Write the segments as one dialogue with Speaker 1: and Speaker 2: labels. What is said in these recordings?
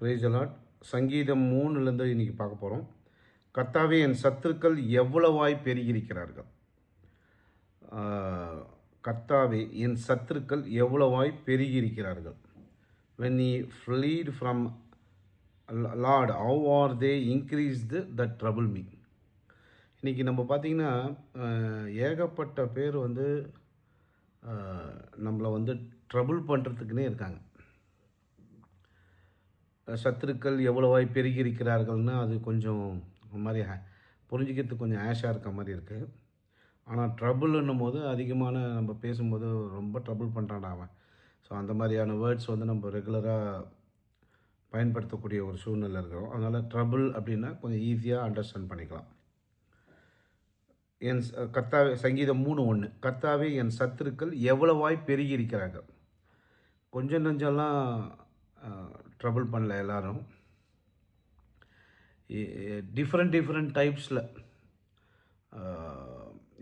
Speaker 1: Price allot சங்கீதம் மூணுலேருந்து இன்றைக்கி பார்க்க போகிறோம் கத்தாவே என் சத்துருக்கள் எவ்வளவாய் பெருகியிருக்கிறார்கள்? கத்தாவே என் சத்துருக்கள் எவ்வளவாய் பெருகியிருக்கிறார்கள்? When I fled from lord how are they increased the trouble me இன்றைக்கி நம்ம பார்த்திங்கன்னா ஏகப்பட்ட பேர் வந்து நம்மளை வந்து ட்ரபுள் பண்ணுறதுக்குன்னே இருக்காங்க. சத்துருக்கள் எவ்வளவாய் பெருகி இருக்கிறார்கள்னு அது கொஞ்சம் ஒரு மாதிரி புரிஞ்சிக்கிறதுக்கு கொஞ்சம் ஆஷாக இருக்க மாதிரி இருக்குது ஆனால் ட்ரபுள்ன்னும் போது அதிகமான நம்ம பேசும்போது ரொம்ப ட்ரபுள் பண்ணுறான் அவன். ஸோ அந்த மாதிரியான வேர்ட்ஸ் வந்து நம்ம ரெகுலராக பயன்படுத்தக்கூடிய ஒரு சூழ்நிலை இருக்கிறோம். அதனால் ட்ரபுள் அப்படின்னா கொஞ்சம் ஈஸியாக அண்டர்ஸ்டாண்ட் பண்ணிக்கலாம். என் கர்த்தாவே சங்கீதம் மூணு ஒன்று கர்த்தாவே என் சத்துருக்கள் எவ்வளவாய் பெருகி இருக்கிறார்கள் கொஞ்சம் நெஞ்செல்லாம் ட்ரபுள் பண்ணல எல்லோரும். டிஃப்ரெண்ட் டிஃப்ரெண்ட் டைப்ஸில்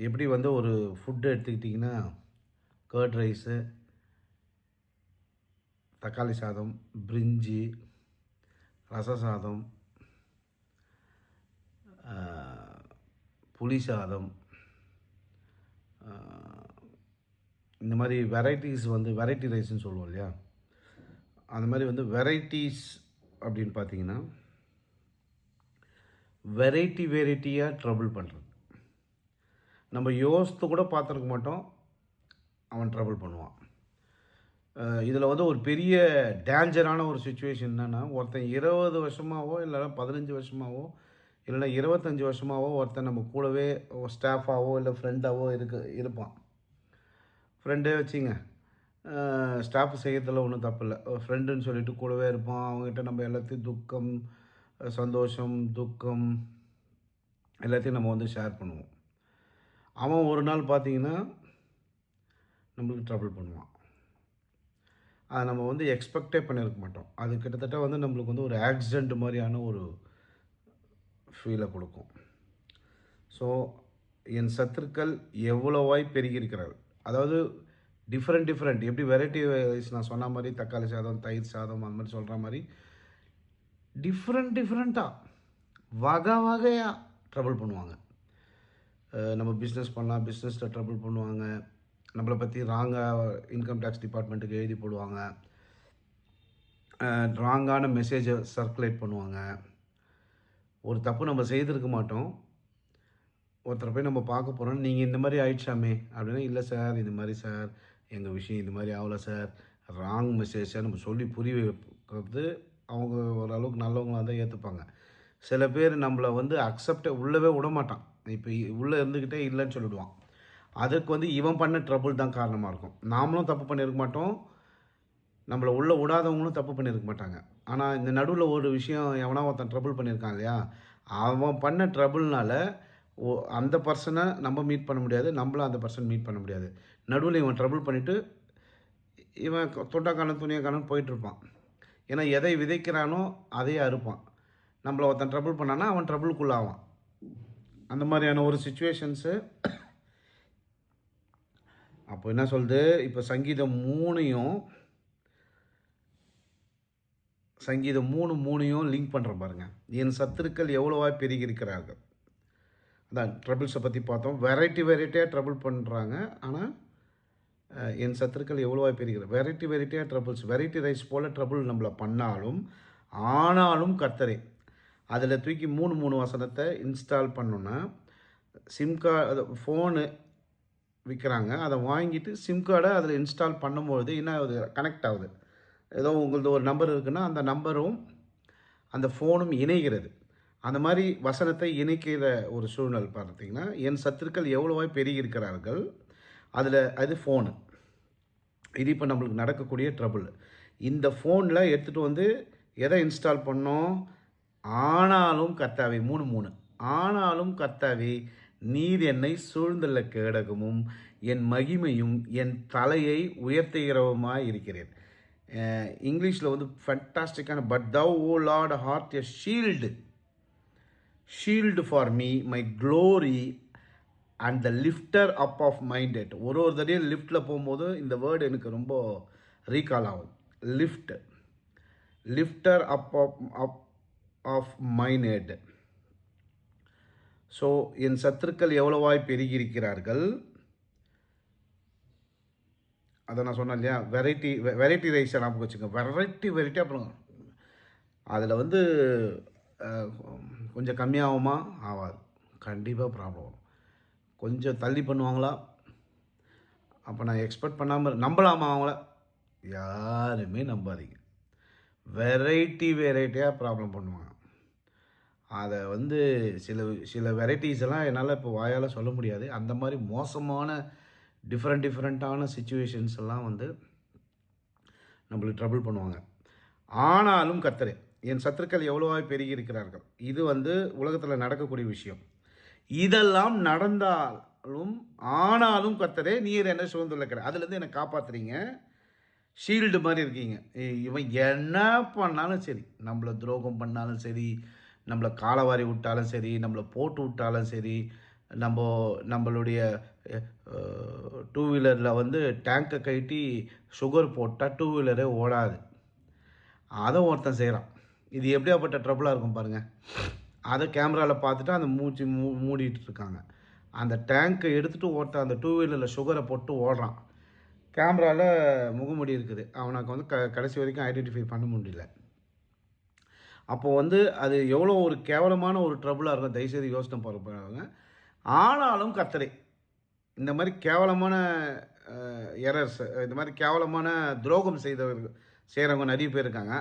Speaker 1: எப்படி வந்து ஒரு ஃபுட்டு எடுத்துக்கிட்டிங்கன்னா கர்ட் ரைஸு தக்காளி சாதம் பிரிஞ்சி ரச சாதம் புளி சாதம் இந்த மாதிரி வெரைட்டிஸ் வந்து வெரைட்டி ரைஸ்னு சொல்லுவோம் இல்லையா? அந்த மாதிரி வந்து வெரைட்டிஸ் அப்படின்னு பார்த்தீங்கன்னா வெரைட்டி வெரைட்டியாக ட்ரபுள் பண்ணுறது நம்ம யோசித்து கூட பார்த்துருக்க மாட்டோம் அவன் ட்ரபுள் பண்ணுவான். இதில் வந்து ஒரு பெரிய டேஞ்சரான ஒரு சுச்சுவேஷன் என்னென்னா ஒருத்தன் இருபது வருஷமாவோ இல்லைன்னா பதினஞ்சு வருஷமாவோ இல்லைன்னா இருபத்தஞ்சி வருஷமாவோ ஒருத்தன் நம்ம கூடவே ஸ்டாஃபாவோ இல்லை ஃப்ரெண்டாவோ இருக்கு இருப்பான். ஃப்ரெண்டே வச்சுங்க. ஸ்டாஃப் செய்யறதுல ஒன்றும் தப்பு இல்லை. ஃப்ரெண்டுன்னு சொல்லிட்டு கூடவே இருப்பான் அவங்ககிட்ட நம்ம எல்லாத்தையும் துக்கம் சந்தோஷம் துக்கம் எல்லாத்தையும் நம்ம வந்து ஷேர் பண்ணுவோம். அவன் ஒரு நாள் பார்த்தீங்கன்னா நம்மளுக்கு ட்ரபிள் பண்ணுவான். அதை நம்ம வந்து எக்ஸ்பெக்டே பண்ணியிருக்க மாட்டோம். அது கிட்டத்தட்ட வந்து நம்மளுக்கு வந்து ஒரு ஆக்சிடெண்ட் மாதிரியான ஒரு ஃபீலை கொடுக்கும். ஸோ என் சத்துருக்கள் எவ்வளவாய் பெருகியிருக்கிறார்கள் அதாவது டிஃப்ரெண்ட் டிஃப்ரெண்ட் எப்படி வெரைட்டி ரைஸ் நான் சொன்ன மாதிரி தக்காளி சாதம் தயிர் சாதம் அந்த மாதிரி சொல்கிற மாதிரி டிஃப்ரெண்ட் டிஃப்ரெண்ட்டாக வகை வகையாக ட்ரபிள் பண்ணுவாங்க. நம்ம பிஸ்னஸ் பண்ணலாம் பிஸ்னஸில் ட்ரபிள் பண்ணுவாங்க. நம்மளை பற்றி ராங்காக இன்கம் டேக்ஸ் டிபார்ட்மெண்ட்டுக்கு எழுதி போடுவாங்க. ராங்கான மெசேஜை சர்க்குலேட் பண்ணுவாங்க. ஒரு தப்பு நம்ம செய்திருக்க மாட்டோம். ஒருத்தரை போய் நம்ம பார்க்க போகிறோம் நீங்கள் இந்த மாதிரி ஆயிடுச்சாமே அப்படின்னா இல்லை சார் இந்த மாதிரி சார் எங்கள் விஷயம் இந்த மாதிரி ஆகலை சார். ராங் மெசேஜை நம்ம சொல்லி புரிய வைக்கிறது அவங்க ஓரளவுக்கு நல்லவங்களாக தான் ஏற்றுப்பாங்க சில பேர் நம்மளை வந்து அக்செப்டே உள்ளவே விட மாட்டான் இப்போ உள்ளே இருந்துக்கிட்டே இல்லைன்னு சொல்லிடுவான். அதுக்கு வந்து இவன் பண்ண ட்ரபுள் தான் காரணமாக இருக்கும். நாமளும் தப்பு பண்ணியிருக்க மாட்டோம். நம்மளை உள்ளே விடாதவங்களும் தப்பு பண்ணியிருக்க மாட்டாங்க. ஆனால் இந்த நடுவில் ஒரு விஷயம் எவனா ஒருத்தன் ட்ரபுள் பண்ணியிருக்கான் இல்லையா? அவன் பண்ண ட்ரபுள்னால ஓ அந்த பர்சனை நம்ம மீட் பண்ண முடியாது. நம்மளும் அந்த பர்சன் மீட் பண்ண முடியாது. நடுவில் இவன் ட்ரபுள் பண்ணிவிட்டு இவன் தொண்டாக்கான துணியக்கானு போயிட்டுருப்பான். ஏன்னா எதை விதைக்கிறானோ அதையே அறுப்பான். நம்மளை ஒருத்தன் ட்ரபுள் பண்ணானா அவன் ட்ரபுளுக்குள்ளாவான் அந்த மாதிரியான ஒரு சுச்சுவேஷன்ஸு அப்போ என்ன சொல்லுது? இப்போ சங்கீதம் மூணையும் சங்கீதம் மூணு மூணையும் லிங்க் பண்ணுற பாருங்க. என் சத்துருக்கள் எவ்வளோவா பெருகியிருக்கிறார்கள். அதான் ட்ரபிள்ஸை பற்றி பார்த்தோம். வெரைட்டி வெரைட்டியாக ட்ரபிள் பண்ணுறாங்க ஆனால் என் சத்துருக்கள் எவ்வளோவாய் பெருகிற வெரைட்டி வெரைட்டியாக ட்ரபிள்ஸ் வெரைட்டி ரைஸ் போல் ட்ரபுள் நம்மளை பண்ணாலும் ஆனாலும் கர்த்தரே அதில் தூக்கி மூணு மூணு வசனத்தை இன்ஸ்டால் பண்ணோன்னா சிம் கார்டு ஃபோனு விற்கிறாங்க அதை வாங்கிட்டு சிம் கார்டை அதில் இன்ஸ்டால் பண்ணும்பொழுது என்ன ஆகுது? கனெக்ட் ஆகுது. ஏதோ உங்களது ஒரு நம்பர் இருக்குன்னா அந்த நம்பரும் அந்த ஃபோனும் இணைகிறது. அந்த மாதிரி வசனத்தை இணைக்கிற ஒரு சூழ்நிலை பார்த்தீங்கன்னா என் சத்துருக்கள் எவ்வளவாய் பெருகியிருக்கிறார்கள் அதில் அது ஃபோனு இது இப்போ நம்மளுக்கு நடக்கக்கூடிய ட்ரபுள் இந்த ஃபோனில் எடுத்துகிட்டு வந்து எதை இன்ஸ்டால் பண்ணோம்? ஆனாலும் கர்த்தாவே மூணு மூணு. ஆனாலும் கர்த்தாவே நீர் என்னை சூழ்ந்துள்ள கேடகமும் என் மகிமையும் என் தலையை உயர்த்துகிறவுமாய் இருக்கிறேன். இங்கிலீஷில் வந்து ஃபண்டாஸ்டிக்கான but thou O lord art a shield shield for me my glory and the lifter up of minded ஒரு ஒரு தடையும் லிஃப்ட்டில் போகும்போது இந்த வேர்டு எனக்கு ரொம்ப ரீகால் ஆகும். Lift lifter up up of mine so என் சத்துருக்கள் எவ்வளவாய் பெருகியிருக்கிறார்கள்? அதை நான் சொன்னேன் இல்லையா? வெரைட்டி வெரைட்டி ரைஸை ஞாபகம் வச்சுங்க வெரைட்டி வெரைட்டி அப்புறம் அதில் வந்து கொஞ்சம் கம்மியாகுமா? ஆகாது. கண்டிப்பாக ப்ராப்ளம் வரும் கொஞ்சம் தள்ளி பண்ணுவாங்களா? அப்போ நான் எக்ஸ்பெக்ட் பண்ணாமல் நம்பலாமா அவங்கள? யாருமே நம்பாதீங்க. வெரைட்டி வெரைட்டியாக ப்ராப்ளம் பண்ணுவாங்க. அதை வந்து சில சில வெரைட்டிஸ் எல்லாம் என்னால் இப்போ வாயால் சொல்ல முடியாது. அந்த மாதிரி மோசமான டிஃப்ரெண்ட் டிஃப்ரெண்ட்டான சுச்சுவேஷன்ஸ் எல்லாம் வந்து நம்மளுக்கு ட்ரபிள் பண்ணுவாங்க. ஆனாலும் கத்துரு என் சத்துருக்கள் எவ்வளவாய் பெருகி இருக்கிறார்கள்? இது வந்து உலகத்தில் நடக்கக்கூடிய விஷயம். இதெல்லாம் நடந்தாலும் ஆனாலும் கத்தரே நீர் என்ன சுதந்திரம் கிடையாது அதுலேருந்து என்னை காப்பாத்துறீங்க. ஷீல்டு மாதிரி இருக்கீங்க. இவன் என்ன பண்ணாலும் சரி. நம்மளை துரோகம் பண்ணாலும் சரி நம்மளை காலவாரி விட்டாலும் சரி நம்மளை போட்டு விட்டாலும் சரி நம்ம நம்மளுடைய டூ வீலரில் வந்து டேங்கை கட்டி சுகர் போட்டால் டூ வீலரே ஓடாது. அதை ஒருத்தன் செய்கிறான் இது எப்படியாப்பட்ட ட்ரபுளாக இருக்கும் பாருங்கள் அதை கேமராவில் பார்த்துட்டு அந்த மூச்சு மூ மூடிட்டு இருக்காங்க அந்த டேங்கை எடுத்துகிட்டு ஒருத்தன் அந்த டூ வீலரில் சுகரை போட்டு ஓடுறான். கேமராவில் முகமுடி இருக்குது. அவனுக்கு வந்து க கடைசி வரைக்கும் ஐடென்டிஃபை பண்ண முடியல. அப்போது வந்து அது எவ்வளோ ஒரு கேவலமான ஒரு ட்ரபுளாக இருக்கும். தயவுசெய்து யோசனை போகிறவங்க ஆனாலும் கத்தரை இந்த மாதிரி கேவலமான எரர்ஸ் இந்த மாதிரி கேவலமான துரோகம் செய்தவர்கள் செய்கிறவங்க நிறைய பேர் இருக்காங்க.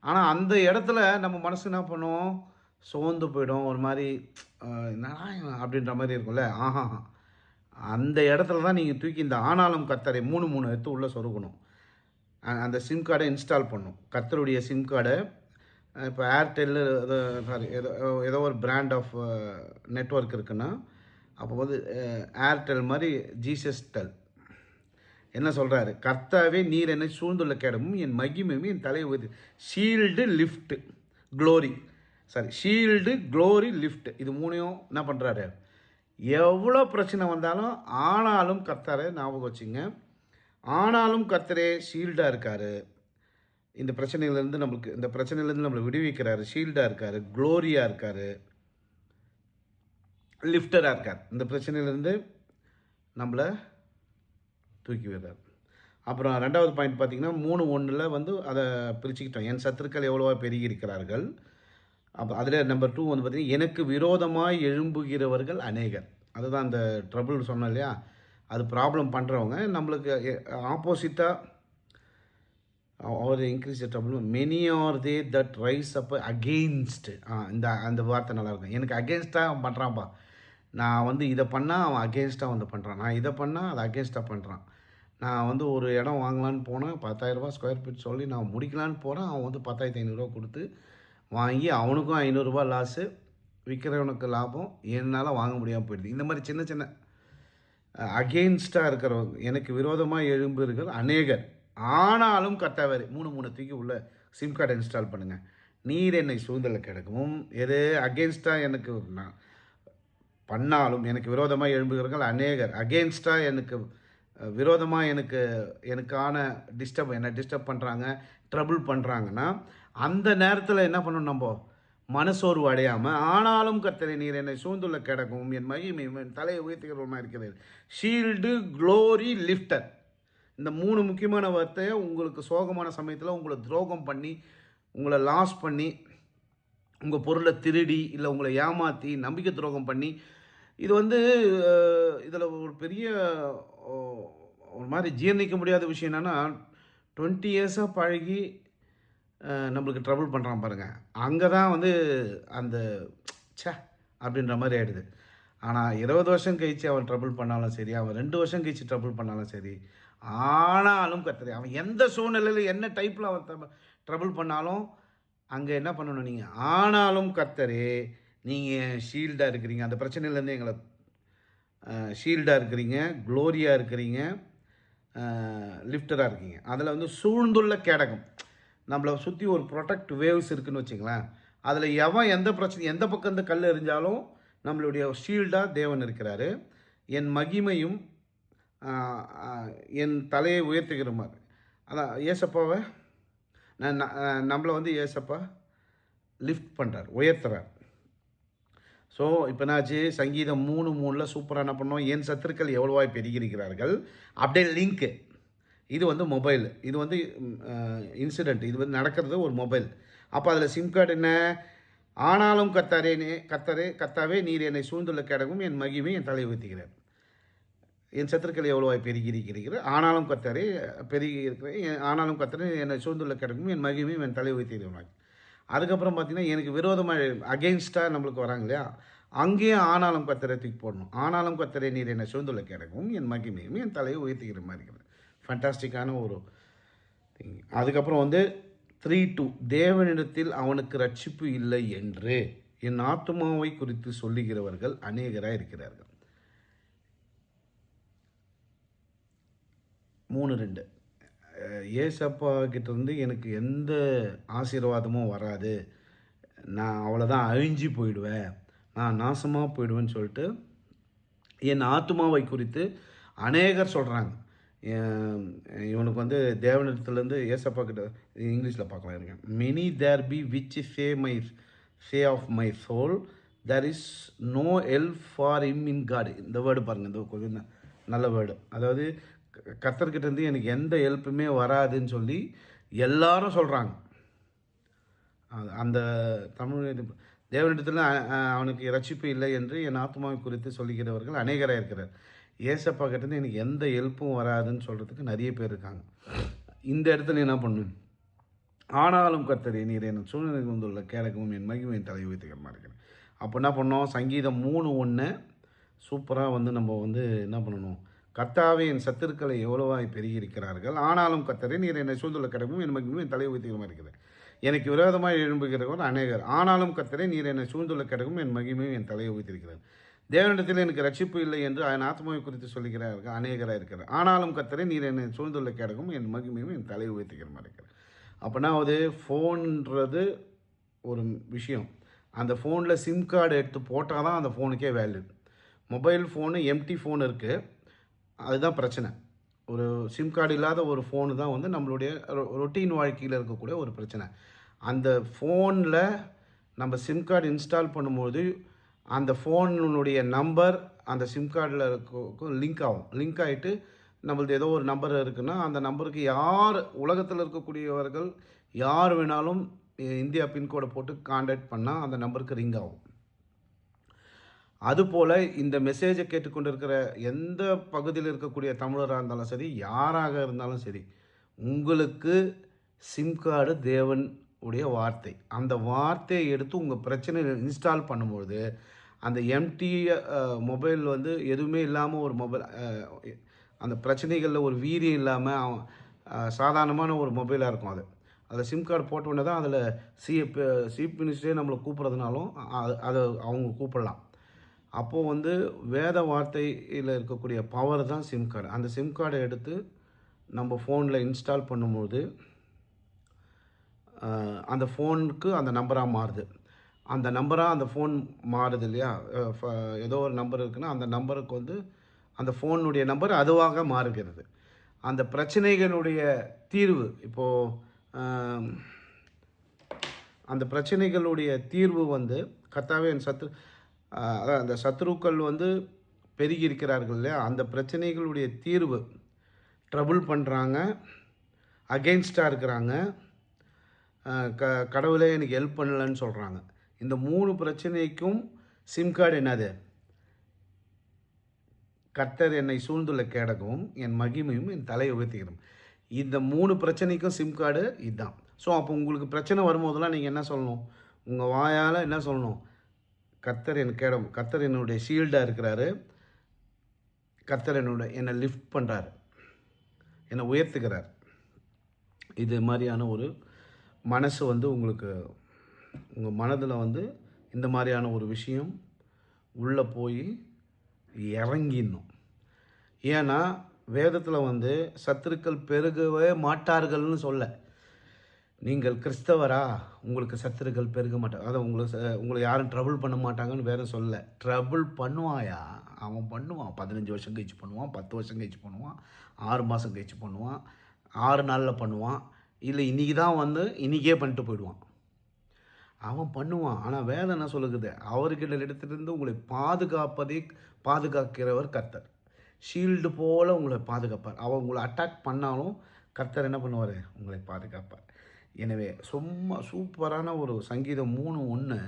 Speaker 1: ஆனால் அந்த இடத்துல நம்ம மனசு என்ன பண்ணுவோம் சோர்ந்து போயிடும் ஒரு மாதிரி அஹ், என்னடா அப்படின்ற மாதிரி இருக்கும்ல. ஆஹா அந்த இடத்துல தான் நீங்கள் தூக்கி இந்த ஆனாலும் கத்தரை மூணு மூணு எடுத்து உள்ளே சொருகணும். அந்த சிம் கார்டை இன்ஸ்டால் பண்ணும் கத்தருடைய சிம் கார்டை இப்போ ஏர்டெல்லு சாரி ஏதோ ஏதோ ஒரு பிராண்ட் ஆஃப் நெட்வொர்க் இருக்குன்னா அப்போ வந்து ஏர்டெல் மாதிரி ஜீசஸ் டெல் என்ன சொல்கிறாரு கர்த்தாவே நீர் என்னை சூழ்ந்துள்ள கேடமும் என் மகிமையும் என் தலையை உயர்த்தி shield lift glory sorry shield glory lift இது மூணையும் என்ன பண்ணுறாரு எவ்வளோ பிரச்சனை வந்தாலும் ஆனாலும் கத்தாரு ஞாபகம் வச்சுங்க. ஆனாலும் கத்தரே ஷீல்டாக இருக்கார். இந்த பிரச்சனையிலேருந்து நம்மளுக்கு இந்த பிரச்சனையிலேருந்து நம்மளை விடுவிக்கிறாரு. ஷீல்டாக இருக்கார் க்ளோரியாக இருக்கார். லிஃப்டராக இருக்கார். இந்த பிரச்சனையிலேருந்து நம்மளை தூக்கி விடுறார். அப்புறம் ரெண்டாவது பாயிண்ட் பார்த்தீங்கன்னா மூணு ஒன்றில் வந்து அதை பிரிச்சுக்கிட்டோம். என் சத்துருக்கள் எவ்வளோவா பெருகி இருக்கிறார்கள். அப்போ அதில் நம்பர் டூ வந்து பார்த்தீங்கன்னா எனக்கு விரோதமாக எழும்புகிறவர்கள் அநேகர். அதுதான் அந்த ட்ரபுள் சொன்னோம் இல்லையா? அது ப்ராப்ளம் பண்ணுறவங்க நம்மளுக்கு ஆப்போசிட்டாக அவர் increase trouble many are they that rise up against இந்த அந்த வார்த்தை நல்லாயிருக்கும் எனக்கு அகேன்ஸ்டாக அவன் பண்ணுறான்ப்பா நான் வந்து இதை பண்ணால் அவன் அகேன்ஸ்டாக வந்து பண்ணுறான் நான் இதை பண்ணால் அதை அகேன்ஸ்டாக பண்ணுறான் நான் வந்து ஒரு இடம் வாங்கலான்னு போனேன் பத்தாயிரரூபா ஸ்கொயர் ஃபீட் சொல்லி நான் முடிக்கலான்னு போகிறேன் அவன் வந்து பத்தாயிரத்தி ஐநூறுரூவா கொடுத்து வாங்கி அவனுக்கும் ஐநூறுரூபா லாஸு விற்கிறவனுக்கு லாபம். என்னால் வாங்க முடியாமல் போயிடுது. இந்த மாதிரி சின்ன சின்ன அகெயின்ஸ்டாக இருக்கிறவங்க எனக்கு விரோதமாக எழும்புகள் அநேகர். ஆனாலும் கத்தாவர் மூணு மூணு தூக்கி உள்ள சிம் கார்டை இன்ஸ்டால் பண்ணுங்கள் நீர் என்னை சூழ்ந்தல கிடக்கும். எது அகெயின்ஸ்டாக எனக்கு நான் பண்ணாலும் எனக்கு விரோதமாக எழும்புகிறவர்கள் அநேகர். அகெயின்ஸ்டாக எனக்கு விரோதமாக எனக்கு எனக்கான டிஸ்டர்ப் என்ன டிஸ்டர்ப் பண்ணுறாங்க ட்ரபுள் பண்ணுறாங்கன்னா அந்த நேரத்தில் என்ன பண்ணணும் நம்ம? மனசோர்வு அடையாமல் ஆனாலும் கர்த்தரை நீர் என்னை சூழ்ந்துள்ள கிடக்கும் என் மகிமை என் தலையை உயர்த்துகிறவமாக இருக்கிறது ஷீல்டு க்ளோரி லிஃப்டர் இந்த மூணு முக்கியமான வார்த்தையை உங்களுக்கு சோகமான சமயத்தில் உங்களை துரோகம் பண்ணி உங்களை லாஸ் பண்ணி உங்கள் பொருளை திருடி இல்லை உங்களை ஏமாற்றி நம்பிக்கை துரோகம் பண்ணி இது வந்து இதில் ஒரு பெரிய ஒரு மாதிரி ஜீர்ணிக்க முடியாத விஷயம் என்னென்னா டுவெண்ட்டி இயர்ஸாக பழகி நம்மளுக்கு ட்ரபுள் பண்ணுறான் பாருங்கள் அங்கே தான் வந்து அந்த சே அப்படின்ற மாதிரி ஆகிடுது ஆனால் இருபது வருஷம் கழித்து அவன் ட்ரபுள் பண்ணாலும் சரி அவன் ரெண்டு வருஷம் கழித்து ட்ரபுள் பண்ணாலும் சரி ஆனாலும் கத்துறது அவன் எந்த சூழ்நிலையில் என்ன டைப்பில் அவன் ட்ரபுள் பண்ணாலும் அங்கே என்ன பண்ணணும் நீங்கள் ஆனாலும் கத்தரே நீங்கள் ஷீல்டாக இருக்கிறீங்க? அந்த பிரச்சனையிலேருந்து எங்களை ஷீல்டாக இருக்கிறீங்க க்ளோரியாக இருக்கிறீங்க. லிஃப்டராக இருக்கீங்க. அதில் வந்து சூழ்ந்துள்ள கேடகம். நம்மளை சுற்றி ஒரு ப்ரொடெக்ட் வேவ்ஸ் இருக்குன்னு வச்சுங்களேன் அதில் எவன் எந்த பிரச்சனை எந்த பக்கம் இந்த கல் எறிஞ்சாலும் நம்மளுடைய ஷீல்டாக தேவன் இருக்கிறாரு. என் மகிமையும் என் தலையை உயர்த்துகிற மாதிரி. அதான் ஏசப்பாவை நான் நம்மளை வந்து ஏசப்பா லிஃப்ட் பண்ணுறார் உயர்த்துறார். ஸோ இப்போ என்னாச்சு சங்கீதம் மூணு மூணில் சூப்பராக என்ன பண்ணோம்? என் சத்துருக்கள் எவ்வளவாய் பெருகியிருக்கிறார்கள்? அப்படியே லிங்க்கு இது வந்து மொபைல் இது வந்து இன்சிடெண்ட் இது வந்து நடக்கிறது ஒரு மொபைல் அப்போ அதில் சிம் கார்டு என்ன? ஆனாலும் கத்தாரே கத்தரே கத்தாவே நீர் என்னை சூழ்ந்துள்ள கிடக்கும். என் மகிமை என் தலை ஊற்றுகிறார் என் சத்துருக்கள் எவ்வளோவாய் பெருகிருக்கிறீர்கள் ஆனாலும் கத்தாரே பெருகி இருக்கிறேன் ஆனாலும் கத்தரே என்னை சூழ்ந்துள்ள கிடக்கும். என் மகிமையும் என் தலை ஊற்றுகிறார் அதுக்கப்புறம் பார்த்தீங்கன்னா எனக்கு விரோதமாக அகெயின்ஸ்டாக நம்மளுக்கு வராங்க இல்லையா? அங்கேயும் ஆனாலும் கத்தரை தூக்கி போடணும். ஆனாலும் கத்தரை நீர் என்னை சூழ்ந்துள்ள கிடக்கும். என் மகிமையும் என் தலையை உயர்த்திக்கிற மாதிரி இருக்கிறது. ஃபண்டாஸ்டிக்கான ஒரு திங் அதுக்கப்புறம் வந்து த்ரீ டூ தேவனிடத்தில் அவனுக்கு ரட்சிப்பு இல்லை என்று என் ஆத்மாவை குறித்து சொல்லுகிறவர்கள் அநேகராக இருக்கிறார்கள். மூணு ரெண்டு. ஏசப்பா கிட்டேருந்து எனக்கு எந்த ஆசீர்வாதமும் வராது. நான் அவ்வளோதான் அழிஞ்சு போயிடுவேன். நான் நாசமாக போயிடுவேன்னு சொல்லிட்டு என் ஆத்துமாவை குறித்து அநேகர் சொல்கிறாங்க இவனுக்கு வந்து தேவனிடத்துலேருந்து ஏசப்பா கிட்ட இங்கிலீஷில் பார்க்கலாம் இருக்கேன் many there be which say my say of my soul there is no help for him in God இந்த வேர்டு பாருங்கள் இந்த கொஞ்சம் நல்ல வேர்டு அதாவது க- எனக்கு எந்த ஹெல்ப்புமே வராதுன்னு சொல்லி எல்லாரும் சொல்கிறாங்க அந்த தமிழ் தேவனிடத்தில் அவனுக்கு ரட்சிப்பு இல்லை என்று என் ஆத்மாவை குறித்து சொல்லுகிறவர்கள் அநேகராக இருக்கிறார். ஏசப்பா கிட்டேருந்து எனக்கு எந்த ஹெல்ப்பும் வராதுன்னு சொல்கிறதுக்கு நிறைய பேர் இருக்காங்க. இந்த இடத்துல என்ன பண்ணும்? ஆனாலும் கர்த்தரே நீர் என் சூழ்நிலை வந்துள்ள கேடகமும் என் மகிமையின் தலை வைத்துக்கிற மாதிரி இருக்கிறேன் அப்போ என்ன பண்ணோம்? சங்கீதம் மூணு ஒன்று சூப்பராக வந்து நம்ம வந்து என்ன பண்ணணும்? கர்த்தாவே என் சத்துருக்களை எவ்வளவாய் பெருகியிருக்கிறார்கள்? ஆனாலும் கத்தரே நீர் என்னை சூழ்ந்துள்ள கடமும் என் மகிமையும் என் தலை வைத்துக்கிற மாதிரி இருக்கிறேன் எனக்கு விரோதமாக எழும்புகிறவர் அநேகர். ஆனாலும் கத்தரே நீர் என்னை சூழ்ந்துள்ள கடமும் என் மகிமையும் என் தலையை வைத்திருக்கிறார் தேவனிடத்தில் எனக்கு ரட்சிப்பு இல்லை என்று என் ஆத்மாவை குறித்து சொல்லுகிறார்கள் அநேகராக இருக்கிறார். ஆனாலும் கத்தரை நீர் என்னை சூழ்ந்துள்ள கிடக்கும் என் மகிமையும் என் தலையை உயர்த்திக்கிற மாதிரி இருக்கிறார் அப்போனா அது ஃபோன்றது ஒரு விஷயம். அந்த ஃபோனில் சிம் கார்டு எடுத்து போட்டால் தான் அந்த ஃபோனுக்கே value mobile phone empty phone இருக்குது அதுதான் பிரச்சனை. ஒரு சிம் கார்டு இல்லாத ஒரு ஃபோனு தான் வந்து நம்மளுடைய ரொட்டீன் வாழ்க்கையில் இருக்கக்கூடிய ஒரு பிரச்சனை. அந்த ஃபோனில் நம்ம சிம் கார்டு இன்ஸ்டால் பண்ணும்போது அந்த ஃபோனுடைய நம்பர் அந்த சிம் கார்டில் இருக்கும் லிங்க் ஆகும். லிங்க் ஆகிட்டு நம்மளது ஏதோ ஒரு நம்பர் இருக்குன்னா அந்த நம்பருக்கு யார் உலகத்தில் இருக்கக்கூடியவர்கள் யார் வேணாலும் இந்தியா பின்கோடை போட்டு காண்டாக்ட் பண்ணால் அந்த நம்பருக்கு ரிங் ஆகும். அதுபோல் இந்த மெசேஜை கேட்டுக்கொண்டிருக்கிற எந்த பகுதியில் இருக்கக்கூடிய தமிழராக இருந்தாலும் சரி யாராக இருந்தாலும் சரி உங்களுக்கு சிம் கார்டு தேவன் உடைய வார்த்தை. அந்த வார்த்தையை எடுத்து உங்கள் பிரச்சனையை இன்ஸ்டால் பண்ணும்பொழுது அந்த எம்டி மொபைல் வந்து எதுவுமே இல்லாமல் ஒரு மொபைல் அந்த பிரச்சனைகளில் ஒரு வீரியம் இல்லாமல் சாதாரணமான ஒரு மொபைலாக இருக்கும் அது. அதில் சிம் கார்டு போட்ட உடனே தான் அதில் சி சீஃப் மினிஸ்டரே நம்மளை கூப்பிட்றதுனாலும் அது அதை அவங்க கூப்பிடலாம். அப்போது வந்து வேத வார்த்தையில் இருக்கக்கூடிய பவர் தான் சிம் கார்டு அந்த சிம் கார்டை எடுத்து நம்ம ஃபோனில் இன்ஸ்டால் பண்ணும்போது அந்த ஃபோனுக்கு அந்த நம்பராக மாறுது. அந்த நம்பராக அந்த ஃபோன் மாறுது இல்லையா? ஃப- ஏதோ ஒரு நம்பர் இருக்குன்னா அந்த நம்பருக்கு வந்து அந்த ஃபோனுடைய நம்பர் அதுவாக மாறுகிறது. அந்த பிரச்சனைகளுடைய தீர்வு இப்போது அந்த பிரச்சனைகளுடைய தீர்வு வந்து கத்தாவே என் சத்ரு அதான் அந்த சத்ருக்கள் வந்து பெருகி இருக்கிறார்கள் இல்லையா? அந்த பிரச்சனைகளுடைய தீர்வு ட்ரபுள் பண்ணுறாங்க அகெயின்ஸ்டாக இருக்கிறாங்க. க கடவுளே எனக்கு ஹெல்ப் பண்ணலன்னு சொல்கிறாங்க இந்த மூணு பிரச்சனைக்கும் சிம் கார்டு என்னது? கர்த்தர் என்னை சூழ்ந்துள்ள கேடகமும் என் மகிமையும் என் தலையை உயர்த்துகிறோம் இந்த மூணு பிரச்சனைக்கும் சிம் கார்டு இதுதான் ஸோ அப்போ உங்களுக்கு பிரச்சனை வரும்போதெல்லாம் நீங்கள் என்ன சொல்லணும்? உங்கள் வாயால் என்ன சொல்லணும்? கத்தர் என் கேடம் கத்தர் என்னுடைய ஷீல்டாக இருக்கிறாரு. கத்தர் என்னோட என்னை லிஃப்ட் பண்ணுறாரு என்னை உயர்த்துகிறார். இது மாதிரியான ஒரு மனசு வந்து உங்களுக்கு உங்கள் மனதில் வந்து இந்த மாதிரியான ஒரு விஷயம் உள்ளே போய் இறங்கிடணும். ஏன்னா வேதத்தில் வந்து சத்துருக்கள் பெருகவே மாட்டார்கள்னு சொல்ல. நீங்கள் கிறிஸ்தவரா? உங்களுக்கு சத்துருக்கள் பெருக மாட்டாங்க அதை உங்களை ச- உங்களை யாரும் ட்ரபிள் பண்ண மாட்டாங்கன்னு வேற சொல்ல. ட்ரபிள் பண்ணுவாயா? அவன் பண்ணுவான். பதினஞ்சு வருஷம் கழிச்சு பண்ணுவான் பத்து வருஷம் கழிச்சு பண்ணுவான் ஆறு மாதம் கழிச்சு பண்ணுவான் ஆறு நாளில் பண்ணுவான் இல்லை இன்றைக்கி தான் வந்து இன்றைக்கே பண்ணிட்டு போயிடுவான். அவன் பண்ணுவான். ஆனால் வேதம் என்ன சொல்லுகிறது அவர்கிட்ட இடத்துலேருந்து உங்களை பாதுகாப்பதை பாதுகாக்கிறவர் கர்த்தர். ஷீல்டு போல் உங்களை பாதுகாப்பார். அவன் உங்களை அட்டாக் பண்ணாலும் கர்த்தர் என்ன பண்ணுவார்? உங்களை பாதுகாப்பார். எனவே சும்மா சூப்பரான ஒரு சங்கீதம் மூணு ஒன்று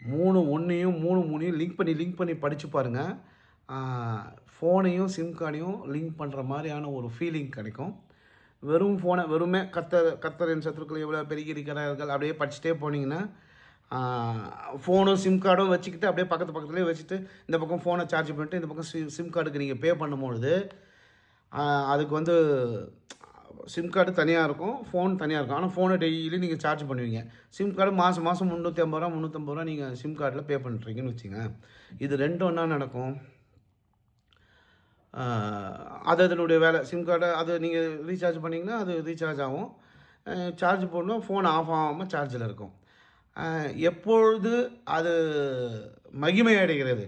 Speaker 1: மூணு ஒன்றையும் மூணு மூணையும் லிங்க் பண்ணி லிங்க் பண்ணி படித்து பாருங்கள் ஃபோனையும் சிம் கார்டையும் லிங்க் பண்ணுற மாதிரியான ஒரு ஃபீலிங் கிடைக்கும். வெறும் ஃபோனை வெறுமே கத்தர் கத்தரின் சத்துருக்கள் எவ்வளோ பெருகி இருக்கிறார்கள் அப்படியே படிச்சுட்டே போனீங்கன்னா ஃபோனும் சிம் கார்டும் வச்சுக்கிட்டு அப்படியே பக்கத்து பக்கத்துலேயே வச்சுட்டு இந்த பக்கம் ஃபோனை சார்ஜ் பண்ணிட்டு இந்த பக்கம் சிம் சிம் கார்டுக்கு நீங்கள் பே பண்ணும்பொழுது அதுக்கு வந்து சிம் கார்டு தனியாக இருக்கும் ஃபோன் தனியாக இருக்கும். ஆனால் ஃபோனை டெய்லி நீங்கள் சார்ஜ் பண்ணுவீங்க. சிம் கார்டு மாதம் மாதம் முந்நூற்றி ஐம்பது ரூபா முந்நூற்றம்பது ரூபா நீங்கள் சிம் கார்டில் பே பண்ணுறீங்கன்னு வச்சுங்க இது ரெண்டும் என்ன நடக்கும்? அது அதனுடைய வேலை. சிம் கார்டை அது நீங்கள் ரீசார்ஜ் பண்ணிங்கன்னா அது ரீசார்ஜ் ஆகும். சார்ஜ் போடணும் ஃபோன் ஆஃப் ஆகாமல் சார்ஜில் இருக்கும். எப்பொழுது அது மகிமை அடைகிறது?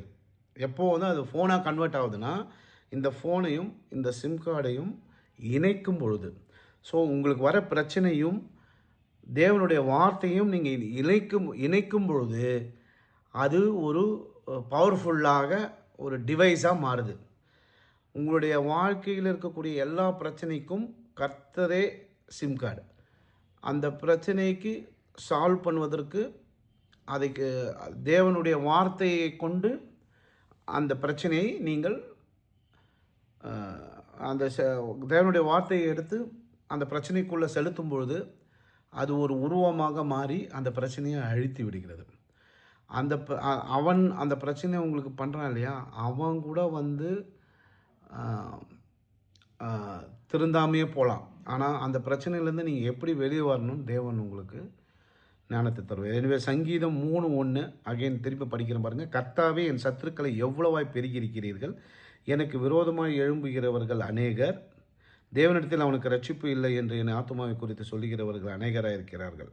Speaker 1: எப்போ வந்து அது ஃபோனாக கன்வெர்ட் ஆகுதுன்னா இந்த ஃபோனையும் இந்த சிம் கார்டையும் இணைக்கும் பொழுது. ஸோ உங்களுக்கு வர பிரச்சனையும் தேவனுடைய வார்த்தையும் நீங்கள் இணைக்கும் இணைக்கும் பொழுது அது ஒரு பவர்ஃபுல்லாக ஒரு டிவைஸாக மாறுது. உங்களுடைய வாழ்க்கையில் இருக்கக்கூடிய எல்லா பிரச்சனைக்கும் கர்த்தரே சிம் கார்டு அந்த பிரச்சனைக்கு சால்வ் பண்ணுவதற்கு அதுக்கு தேவனுடைய வார்த்தையை கொண்டு அந்த பிரச்சனையை நீங்கள் அந்த ச- தேவனுடைய வார்த்தையை எடுத்து அந்த பிரச்சனைக்குள்ளே செலுத்தும் பொழுது அது ஒரு உருவமாக மாறி அந்த பிரச்சனையை அழித்து விடுகிறது. அந்த ப- அவன் அந்த பிரச்சனையை உங்களுக்கு பண்ணுறான் இல்லையா? அவன் கூட வந்து திருந்தாமையே போகலாம் ஆனால் அந்த பிரச்சனையிலேருந்து நீங்கள் எப்படி வெளியே வரணும்னு தேவன் உங்களுக்கு ஞானத்தை தருவார். எனவே சங்கீதம் மூணு ஒன்று அகைன் திருப்பி படிக்கிறேன் பாருங்கள் கர்த்தாவே என் சத்துருக்களை எவ்வளவாய் பெருகியிருக்கிறீர்கள் எனக்கு விரோதமாய் எழும்புகிறவர்கள் அநேகர். தேவனிடத்தில் அவனுக்கு ரட்சிப்பு இல்லை என்று என் ஆத்மாவை குறித்து சொல்லுகிறவர்கள் அநேகராக இருக்கிறார்கள்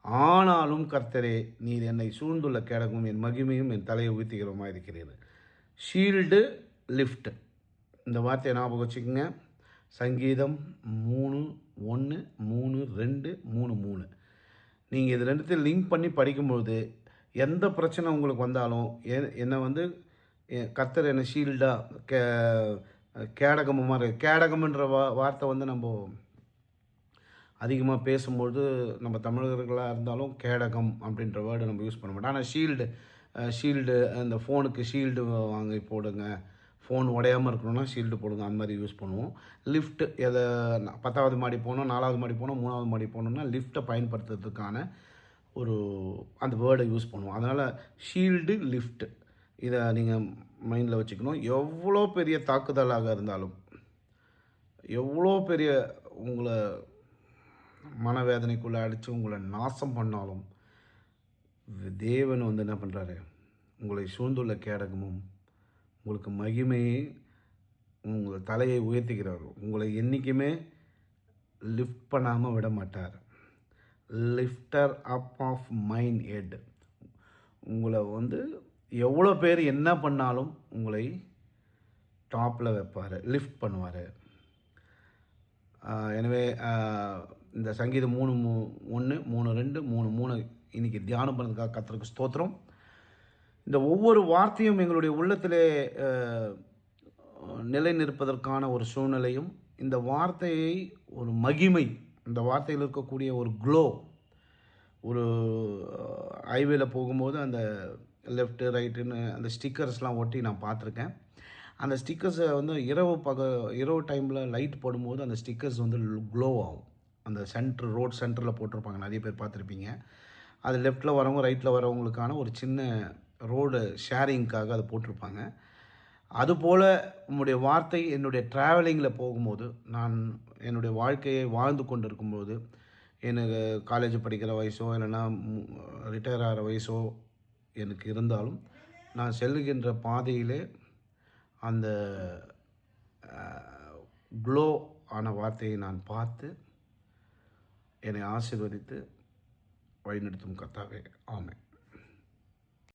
Speaker 1: ஆனாலும் கர்த்தரே நீர் என்னை சூழ்ந்துள்ள கேடகும் என் மகிமையும் என் தலையை உயர்த்துகிறோமா இருக்கிறீர்கள் ஷீல்டு லிஃப்ட். இந்த வார்த்தையை ஞாபகம் வச்சுக்கோங்க. சங்கீதம் மூணு ஒன்று மூணு ரெண்டு மூணு மூணு. நீங்கள் இது ரெண்டுத்தையும் லிங்க் பண்ணி படிக்கும்பொழுது எந்த பிரச்சனை உங்களுக்கு வந்தாலும் எ- என்னை வந்து கத்தர் என்ன ஷீல்டாக கே கேடகமாக மாதிரி கேடகம்ன்ற வா வார்த்தை வந்து நம்ம அதிகமாக பேசும்பொழுது நம்ம தமிழர்களாக இருந்தாலும் கேடகம் அப்படின்ற வேர்டு நம்ம யூஸ் பண்ண மாட்டோம். ஆனால் ஷீல்டு ஷீல்டு அந்த ஃபோனுக்கு ஷீல்டு வாங்கி போடுங்க. ஃபோன் உடையாமல் இருக்கணும்னா ஷீல்டு போடுங்க. அந்த மாதிரி யூஸ் பண்ணுவோம். லிஃப்ட் எதை பத்தாவது மாடி போனோம் நாலாவது மாடி போனோம் மூணாவது மாடி போனோம்னா லிஃப்ட்டை பயன்படுத்துறதுக்கான ஒரு அந்த வேர்டை யூஸ் பண்ணுவோம். அதனால் ஷீல்டு லிஃப்ட்டு இதை நீங்கள் மைண்டில் வச்சுக்கணும். எவ்வளோ பெரிய தாக்குதலாக இருந்தாலும் எவ்வளோ பெரிய உங்களை மனவேதனைக்குள்ளே அடித்து உங்களை நாசம் பண்ணாலும் தேவன் வந்து என்ன பண்ணுறாரு உங்களை சூழ்ந்துள்ள கேடகமும் உங்களுக்கு மகிமையை உங்கள் தலையை உயர்த்துகிறார். உங்களை என்றைக்குமே லிஃப்ட் பண்ணாமல் விட மாட்டார். Lifter up of mind head உங்களை வந்து எவ்வளோ பேர் என்ன பண்ணாலும் உங்களை டாப்பில் வைப்பார் லிஃப்ட் பண்ணுவார். எனவே இந்த சங்கீதம் மூணு மூ ஒன்று மூணு ரெண்டு மூணு மூணு இன்னைக்கு தியானம் பண்ணதுக்காக கத்தருக்கு ஸ்தோத்திரம். இந்த ஒவ்வொரு வார்த்தையும் எங்களுடைய உள்ளத்திலே நிலை நிற்பதற்கான ஒரு சூழ்நிலையும் இந்த வார்த்தையை ஒரு மகிமை இந்த வார்த்தையில் இருக்கக்கூடிய ஒரு க்ளோ ஒரு ஹைவேல போகும்போது அந்த லெஃப்ட்டு ரைட்டுன்னு அந்த ஸ்டிக்கர்ஸ்லாம் ஒட்டி நான் பார்த்துருக்கேன். அந்த ஸ்டிக்கர்ஸை வந்து இரவு பக இரவு டைமில் லைட் போடும்போது அந்த ஸ்டிக்கர்ஸ் வந்து க்ளோ ஆகும். அந்த சென்ட்ரு ரோட் சென்டரில் போட்டிருப்பாங்க. நிறைய பேர் பார்த்துருப்பீங்க. அது லெஃப்ட்டில் வரவங்க ரைட்டில் வரவங்களுக்கான ஒரு சின்ன ரோடு ஷேரிங்க்காக அதை போட்டிருப்பாங்க. அதுபோல் உங்களுடைய வார்த்தை என்னுடைய ட்ராவலிங்கில் போகும்போது நான் என்னுடைய வாழ்க்கையை வாழ்ந்து கொண்டு இருக்கும்போது எனக்கு காலேஜ் படிக்கிற வயசோ இல்லைன்னா ரிட்டையர் ஆகிற வயசோ எனக்கு இருந்தாலும் நான் செல்லுகின்ற பாதையிலே அந்த க்ளோ ஆன வார்த்தையை நான் பார்த்து என்னை ஆசீர்வதித்து வழிநடத்தும் கத்தாவே ஆமை